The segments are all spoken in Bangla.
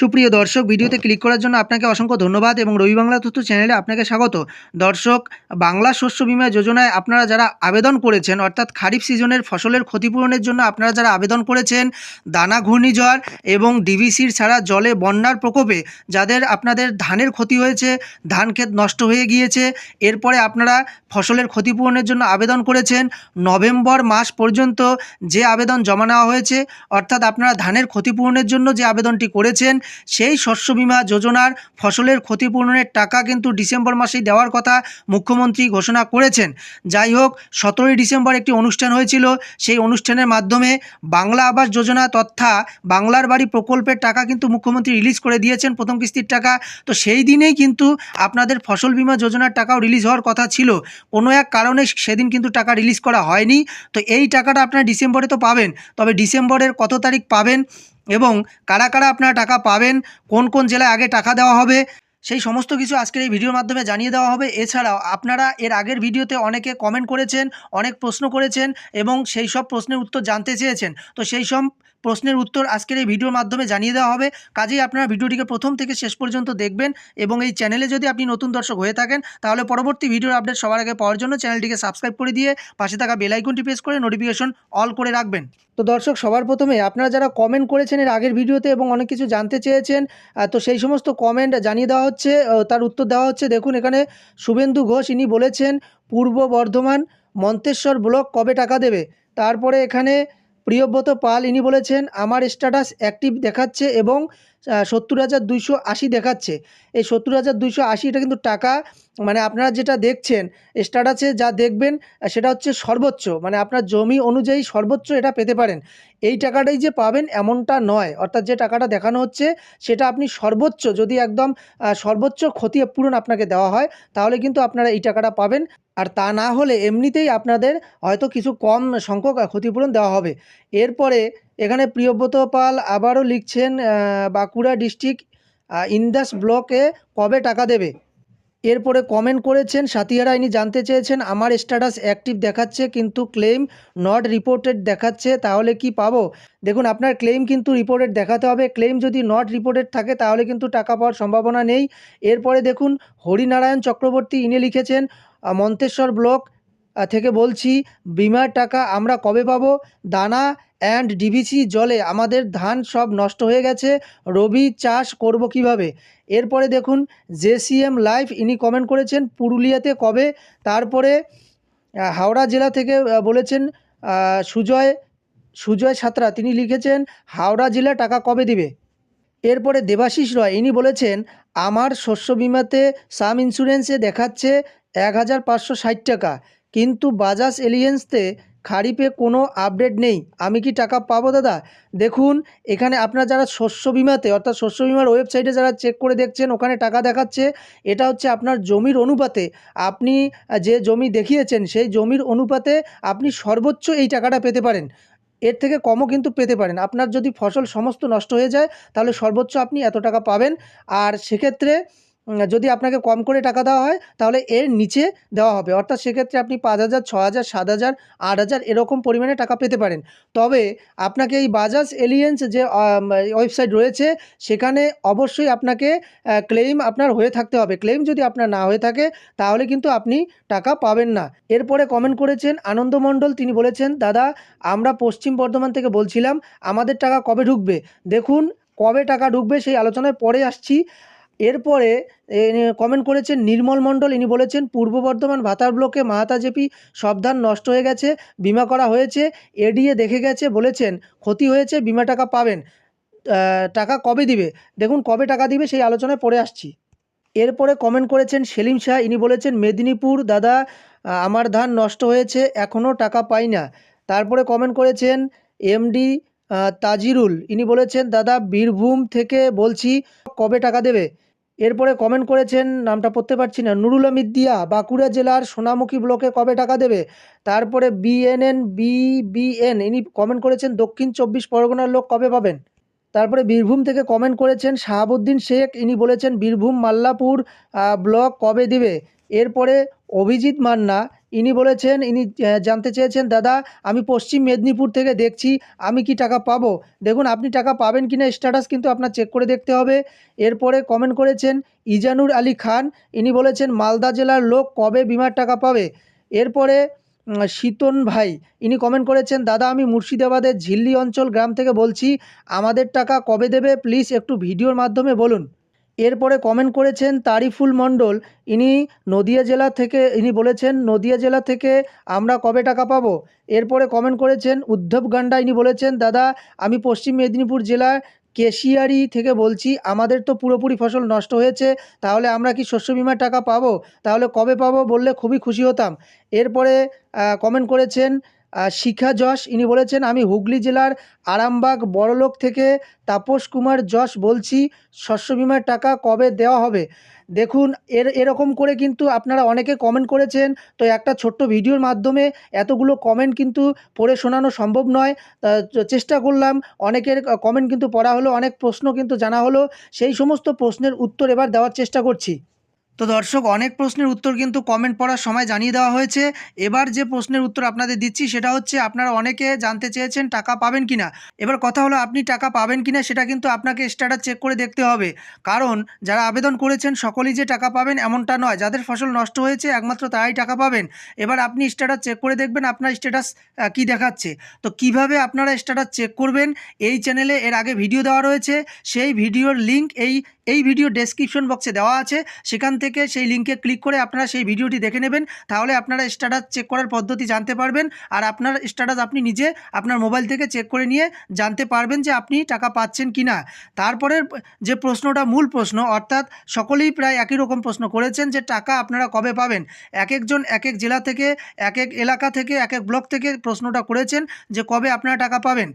সুপ্রিয় দর্শক, ভিডিওতে ক্লিক করার জন্য আপনাকে অসংখ্য ধন্যবাদ এবং রবি বাংলা তথ্য চ্যানেলে আপনাকে স্বাগত। দর্শক, বাংলা শস্য বীমা যোজনায় আপনারা যারা আবেদন করেছেন, অর্থাৎ খারিফ সিজনের ফসলের ক্ষতিপূরণের জন্য আপনারা যারা আবেদন করেছেন, দানা ঘূর্ণিঝড় এবং ডিভিসির ছাড়া জলে বন্যার প্রকোপে যাদের আপনাদের ধানের ক্ষতি হয়েছে, ধান ক্ষেত নষ্ট হয়ে গিয়েছে, এরপরে আপনারা ফসলের ক্ষতিপূরণের জন্য আবেদন করেছেন, নভেম্বর মাস পর্যন্ত যে আবেদন জমা নেওয়া হয়েছে, অর্থাৎ আপনারা ধানের ক্ষতিপূরণের জন্য যে আবেদনটি করেছেন সেই শস্য বিমা যোজনার ফসলের ক্ষতিপূরণের টাকা কিন্তু ডিসেম্বর মাসেই দেওয়ার কথা মুখ্যমন্ত্রী ঘোষণা করেছেন। যাই হোক, সতেরোই ডিসেম্বর একটি অনুষ্ঠান হয়েছিল। সেই অনুষ্ঠানের মাধ্যমে বাংলা আবাস যোজনা তথা বাংলার বাড়ি প্রকল্পের টাকা কিন্তু মুখ্যমন্ত্রী রিলিজ করে দিয়েছেন প্রথম কিস্তির টাকা। তো সেই দিনেই কিন্তু আপনাদের ফসল বিমা যোজনার টাকাও রিলিজ হওয়ার কথা ছিল। কোনো এক কারণে সেদিন কিন্তু টাকা রিলিজ করা হয়নি। তো এই টাকাটা আপনারা ডিসেম্বরে তো পাবেন। তবে ডিসেম্বরের কত তারিখ পাবেন? এবং কারা কারা আপনারা টাকা পাবেন, কোন কোন জেলায় আগে টাকা দেওয়া হবে, সেই সমস্ত কিছু আজকের এই ভিডিওর মাধ্যমে জানিয়ে দেওয়া হবে। এছাড়াও আপনারা এর আগের ভিডিওতে অনেকে কমেন্ট করেছেন, অনেক প্রশ্ন করেছেন এবং সেই সব প্রশ্নের উত্তর জানতে চেয়েছেন। তো সেই সব প্রশ্নের উত্তর আজকের এই ভিডিওর মাধ্যমে জানিয়ে দেওয়া হবে। কাজেই আপনারা ভিডিওটিকে প্রথম থেকে শেষ পর্যন্ত দেখবেন এবং এই চ্যানেলে যদি আপনি নতুন দর্শক হয়ে থাকেন, তাহলে পরবর্তী ভিডিওর আপডেট সবার আগে পাওয়ার জন্য চ্যানেলটিকে সাবস্ক্রাইব করে দিয়ে পাশে থাকা বেল আইকনটি প্রেস করে নোটিফিকেশন অল করে রাখবেন। তো দর্শক, সবার প্রথমে আপনারা যারা কমেন্ট করেছেন এর আগের ভিডিওতে এবং অনেক কিছু জানতে চেয়েছেন তো সেই সমস্ত কমেন্ট জানিয়ে দেওয়া হচ্ছে তার উত্তর দেওয়া হচ্ছে। দেখুন, এখানে শুভেন্দু ঘোষ, ইনি বলেছেন, পূর্ব বর্ধমান মন্তেশ্বর ব্লক কবে টাকা দেবে? তারপরে এখানে প্রিয়ব্রত পাল ইনি বলেছেন আমার স্ট্যাটাস অ্যাক্টিভ দেখাচ্ছে এবং সত্তর হাজার দুইশো আশি দেখাচ্ছে। এই সত্তর হাজার দুইশো আশি এটা কিন্তু টাকা মানে আপনারা যেটা দেখছেন, স্ট্যাটাসে যা দেখবেন সেটা হচ্ছে সর্বোচ্চ। মানে আপনার জমি অনুযায়ী সর্বোচ্চ এটা পেতে পারেন। এই টাকাটাই যে পাবেন এমনটা নয়। অর্থাৎ যে টাকাটা দেখানো হচ্ছে, সেটা আপনি সর্বোচ্চ, যদি একদম সর্বোচ্চ ক্ষতিপূরণ আপনাকে দেওয়া হয়, তাহলে কিন্তু আপনারা এই টাকাটা পাবেন। আর তা না হলে এমনিতেই আপনাদের হয়তো কিছু কম সংখ্যক ক্ষতিপূরণ দেওয়া হবে। এরপরে এখানে প্রিয়ব্রত পাল আবারও লিখছেন বাঁকুড়া ডিস্ট্রিক্ট ইন্দাস ব্লকে কবে টাকা দেবে? এরপরে কমেন্ট করেছেন সাথীহারা ইনি জানতে চেয়েছেন, আমার স্ট্যাটাস অ্যাক্টিভ দেখাচ্ছে কিন্তু ক্লেম নট রিপোর্টেড দেখাচ্ছে, তাহলে কি পাবো? দেখুন, আপনার ক্লেম কিন্তু রিপোর্টেড দেখাতে হবে ক্লেম যদি নট রিপোর্টেড থাকে, তাহলে কিন্তু টাকা পাওয়ার সম্ভাবনা নেই। এরপরে দেখুন, হরিনারায়ণ চক্রবর্তী ইনি লিখেছেন মন্তেশ্বর ব্লক থেকে বলছি, বিমার টাকা আমরা কবে পাবো? দানা অ্যান্ড ডিভিসি জলে আমাদের ধান সব নষ্ট হয়ে গেছে, রবি চাষ করব কীভাবে? এরপরে দেখুন, জেসিএম লাইভ ইনি কমেন্ট করেছেন পুরুলিয়াতে কবে? তারপরে হাওড়া জেলা থেকে বলেছেন সুজয় সুজয় সাঁতরা, তিনি লিখেছেন, হাওড়া জেলা টাকা কবে দিবে? এরপরে দেবাশিস রয়, ইনি বলেছেন, আমার শস্য বিমাতে সাম ইন্স্যুরেন্সে দেখাচ্ছে এক হাজার পাঁচশো ষাট টাকা, কিন্তু বাজাজ এলিয়েন্সতে খারিপে কোনো আপডেট নেই। আমি কি টাকা পাবো, দাদা? দেখুন, এখানে আপনার যারা শস্য বিমাতে, অর্থাৎ শস্য বিমার ওয়েবসাইটে যারা চেক করে দেখছেন, ওখানে টাকা দেখাচ্ছে। এটা হচ্ছে আপনার জমির অনুপাতে। আপনি যে জমি দেখিয়েছেন, সেই জমির অনুপাতে আপনি সর্বোচ্চ এই টাকাটা পেতে পারেন। এর থেকে কমও কিন্তু পেতে পারেন। আপনার যদি ফসল সমস্ত নষ্ট হয়ে যায়, তাহলে সর্বোচ্চ আপনি এত টাকা পাবেন। আর সেক্ষেত্রে যদি আপনাকে কম করে টাকা দেওয়া হয়, তাহলে এর নিচে দেওয়া হবে। অর্থাৎ সেক্ষেত্রে আপনি পাঁচ হাজার, ছ হাজার, সাত হাজার, আট হাজার এরকম পরিমাণে টাকা পেতে পারেন। তবে আপনাকে এই বাজাজ এলিয়েন্স যে ওয়েবসাইট রয়েছে, সেখানে অবশ্যই আপনাকে ক্লেম আপনার হয়ে থাকতে হবে। ক্লেম যদি আপনার না হয়ে থাকে, তাহলে কিন্তু আপনি টাকা পাবেন না। এরপরে কমেন্ট করেছেন আনন্দ মণ্ডল, তিনি বলেছেন, দাদা, আমরা পশ্চিম বর্ধমান থেকে বলছিলাম, আমাদের টাকা কবে ঢুকবে? দেখুন, কবে টাকা ঢুকবে সেই আলোচনায় পরে আসছি। এরপরে কমেন্ট করেছেন নির্মল মণ্ডল। ইনি বলেছেন, পূর্ব বর্ধমান ভাতার ব্লকে মাহাতা জেপি সব ধান নষ্ট হয়ে গেছে, বিমা করা হয়েছে, এডিএ দেখে গেছে, বলেছেন, ক্ষতি হয়েছে, বিমা টাকা পাবেন টাকা কবে দিবে? দেখুন, কবে টাকা দিবে সেই আলোচনায় পরে আসছি। এরপরে কমেন্ট করেছেন সেলিম শাহ, ইনি বলেছেন, মেদিনীপুর, দাদা আমার ধান নষ্ট হয়েছে এখনও টাকা পাই না। তারপরে কমেন্ট করেছেন এমডি তাজিরুল, ইনি বলেছেন, দাদা, বীরভূম থেকে বলছি, কবে টাকা দেবে? এরপরে কমেন্ট করেছেন, নামটা পড়তে পারছি না, নুরুল মিদ্দিয়া বাঁকুড়া জেলার সোনামুখী ব্লকে কবে টাকা দেবে? তারপরে বিএনএন বিবিএন ইনি কমেন্ট করেছেন, দক্ষিণ চব্বিশ পরগনার লোক কবে পাবেন? তারপরে বীরভূম থেকে কমেন্ট করেছেন শাহাবুদ্দিন শেখ। ইনি বলেছেন, বীরভূম, মাল্লাপুর ব্লক কবে দেবে? এরপরে অভিজিৎ মান্না, ইনি বলেছেন, ইনি জানতে চেয়েছেন, দাদা, আমি পশ্চিম মেদিনীপুর থেকে দেখছি, আমি কি টাকা পাবো? দেখুন, আপনি টাকা পাবেন কি না স্ট্যাটাস কিন্তু আপনার চেক করে দেখতে হবে। এরপরে কমেন্ট করেছেন ইজানুর আলী খান, ইনি বলেছেন, মালদা জেলার লোক কবে বিমার টাকা পাবে? এরপরে শীতন ভাই, ইনি কমেন্ট করেছেন, দাদা, আমি মুর্শিদাবাদের ঝিল্লি অঞ্চল গ্রাম থেকে বলছি, আমাদের টাকা কবে দেবে? প্লিজ একটু ভিডিওর মাধ্যমে বলুন। এরপরে কমেন্ট করেছেন তারিফুল মণ্ডল, ইনি নদিয়া জেলা থেকে, ইনি বলেছেন, নদিয়া জেলা থেকে আমরা কবে টাকা পাবো? এরপরে কমেন্ট করেছেন উদ্ধব গান্ডা, ইনি বলেছেন, দাদা, আমি পশ্চিম মেদিনীপুর জেলার কেশিয়ারি থেকে বলছি, আমাদের তো পুরোপুরি ফসল নষ্ট হয়েছে, তাহলে আমরা কি শস্য বিমার টাকা পাবো? তাহলে কবে পাবো বললে খুবই খুশি হতাম। এরপরে কমেন্ট করেছেন শিখা যশ, ইনি বলেছেন, আমি হুগলি জেলার আরামবাগ, বড়লোক থেকে তাপস কুমার যশ বলছি, শস্য বিমার টাকা কবে দেওয়া হবে? দেখুন, এর, এরকম করে কিন্তু আপনারা অনেকে কমেন্ট করেছেন, তো একটা ছোট্ট ভিডিওর মাধ্যমে এতগুলো কমেন্ট কিন্তু পড়ে শোনানো সম্ভব নয়। চেষ্টা করলাম, অনেকের কমেন্ট কিন্তু পড়া হলো, অনেক প্রশ্ন কিন্তু জানা হলো, সেই সমস্ত প্রশ্নের উত্তর এবার দেওয়ার চেষ্টা করছি। তো দর্শক, অনেক প্রশ্নের উত্তর কিন্তু কমেন্ট পড়ার সময় জানিয়ে দেওয়া হয়েছে। এবার যে প্রশ্নের উত্তর আপনাদের দিচ্ছি, সেটা হচ্ছে আপনারা অনেকে জানতে চেয়েছেন টাকা পাবেন কিনা। এবার কথা হলো, আপনি টাকা পাবেন কিনা, সেটা কিন্তু আপনাকে স্ট্যাটাস চেক করে দেখতে হবে। কারণ, যারা আবেদন করেছেন, সকলেই যে টাকা পাবেন এমনটা নয়। যাদের ফসল নষ্ট হয়েছে, একমাত্র তারাই টাকা পাবেন। এবার আপনি স্ট্যাটাস চেক করে দেখবেন আপনার স্ট্যাটাস কি দেখাচ্ছে। তো কীভাবে আপনারা স্ট্যাটাস চেক করবেন, এই চ্যানেলে এর আগে ভিডিও দেওয়া রয়েছে। সেই ভিডিওর লিঙ্ক এই এই ভিডিও ডেসক্রিপশন বক্সে দেওয়া আছে। সেখান থেকে সেই লিঙ্কে ক্লিক করে আপনারা সেই ভিডিওটি দেখে নেবেন। তাহলে আপনারা স্ট্যাটাস চেক করার পদ্ধতি জানতে পারবেন। আর আপনার স্ট্যাটাস আপনি নিজে আপনার মোবাইল থেকে চেক করে নিয়ে জানতে পারবেন যে আপনি টাকা পাচ্ছেন কি না। তারপরের যে প্রশ্নটা মূল প্রশ্ন, অর্থাৎ সকলেই প্রায় একই রকম প্রশ্ন করেছেন যে টাকা আপনারা কবে পাবেন। এক একজন এক এক জেলা থেকে, এক এক এলাকা থেকে, এক এক ব্লক থেকে প্রশ্নটা করেছেন যে কবে আপনারা টাকা পাবেন।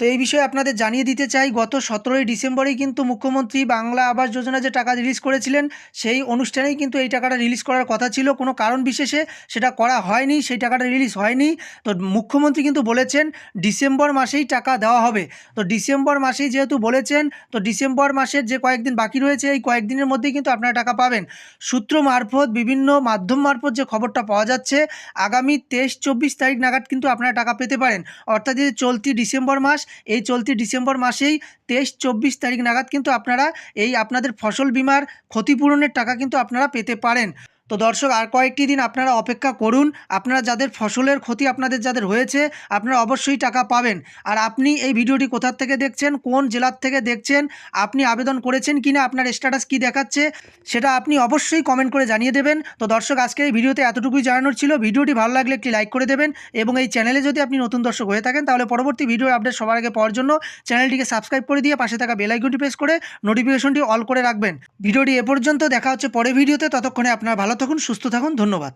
তো এই বিষয়ে আপনাদের জানিয়ে দিতে চাই, গত সতেরোই ডিসেম্বরেই কিন্তু মুখ্যমন্ত্রী বাংলা আবাস যোজনা যে টাকা রিলিজ করেছিলেন, সেই অনুষ্ঠানেই কিন্তু এই টাকাটা রিলিজ করার কথা ছিল। কোনো কারণ বিশেষে সেটা করা হয়নি, সেই টাকাটা রিলিজ হয়নি। তো মুখ্যমন্ত্রী কিন্তু বলেছেন, ডিসেম্বর মাসেই টাকা দেওয়া হবে। তো ডিসেম্বর মাসেই যেহেতু বলেছেন, তো ডিসেম্বর মাসের যে কয়েকদিন বাকি রয়েছে, এই কয়েকদিনের মধ্যেই কিন্তু আপনারা টাকা পাবেন। সূত্র মারফত, বিভিন্ন মাধ্যম মারফত যে খবরটা পাওয়া যাচ্ছে, আগামী তেইশ, চব্বিশ তারিখ নাগাদ কিন্তু আপনারা টাকা পেতে পারেন। অর্থাৎ যে চলতি ডিসেম্বর মাস এই চলতি ডিসেম্বর মাসেই তেইশ, চব্বিশ তারিখ নাগাদ কিন্তু আপনারা এই আপনাদের ফসল বিমার ক্ষতিপূরণের টাকা কিন্তু আপনারা পেতে পারেন। তো দর্শক, আর কয়েকটি দিন আপনারা অপেক্ষা করুন। আপনারা যাদের ফসলের ক্ষতি আপনাদের যাদের হয়েছে, আপনারা অবশ্যই টাকা পাবেন। আর আপনি এই ভিডিওটি কোথার থেকে দেখছেন, কোন জেলার থেকে দেখছেন, আপনি আবেদন করেছেন কি না আপনার স্ট্যাটাস কী দেখাচ্ছে, সেটা আপনি অবশ্যই কমেন্ট করে জানিয়ে দেবেন। তো দর্শক, আজকের এই ভিডিওতে এতটুকুই জানানোর ছিল। ভিডিওটি ভালো লাগলে একটি লাইক করে দেবেন এবং এই চ্যানেলে যদি আপনি নতুন দর্শক হয়ে থাকেন, তাহলে পরবর্তী ভিডিওর আপডেট সবার আগে পাওয়ার জন্য চ্যানেলটিকে সাবস্ক্রাইব করে দিয়ে পাশে থাকা বেল আইকনটি প্রেস করে নোটিফিকেশনটি অল করে রাখবেন। ভিডিওটি এ পর্যন্ত, দেখা হচ্ছে পরে ভিডিওতে ততক্ষণে আপনার ভালো ততক্ষণ সুস্থ থাকুন ধন্যবাদ।